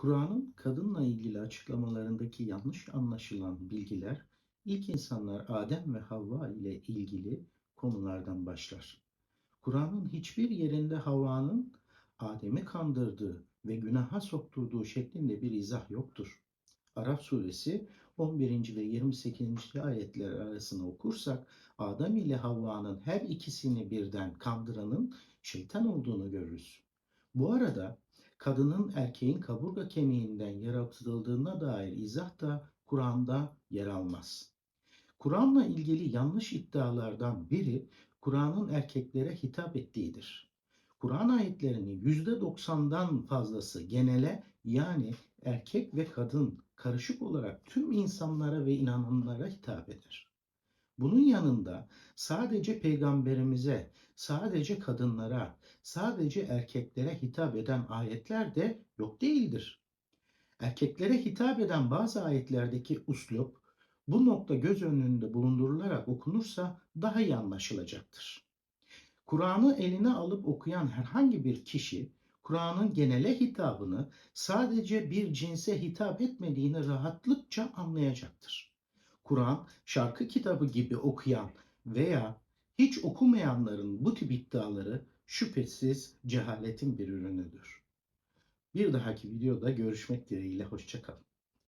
Kur'an'ın kadınla ilgili açıklamalarındaki yanlış anlaşılan bilgiler ilk insanlar Adem ve Havva ile ilgili konulardan başlar. Kur'an'ın hiçbir yerinde Havva'nın Adem'i kandırdığı ve günaha sokturduğu şeklinde bir izah yoktur. Araf suresi 11. ve 28. ayetler arasını okursak Adem ile Havva'nın her ikisini birden kandıranın şeytan olduğunu görürüz. Bu arada kadının erkeğin kaburga kemiğinden yaratıldığına dair izah da Kur'an'da yer almaz. Kur'an'la ilgili yanlış iddialardan biri Kur'an'ın erkeklere hitap ettiğidir. Kur'an ayetlerinin %90'dan fazlası genele yani erkek ve kadın karışık olarak tüm insanlara ve inananlara hitap eder. Bunun yanında sadece peygamberimize, sadece kadınlara, sadece erkeklere hitap eden ayetler de yok değildir. Erkeklere hitap eden bazı ayetlerdeki uslup bu nokta göz önünde bulundurularak okunursa daha iyi anlaşılacaktır. Kur'an'ı eline alıp okuyan herhangi bir kişi Kur'an'ın genele hitabını sadece bir cinse hitap etmediğini rahatlıkça anlayacaktır. Kur'an şarkı kitabı gibi okuyan veya hiç okumayanların bu tip iddiaları şüphesiz cehaletin bir ürünüdür. Bir dahaki videoda görüşmek dileğiyle hoşçakalın.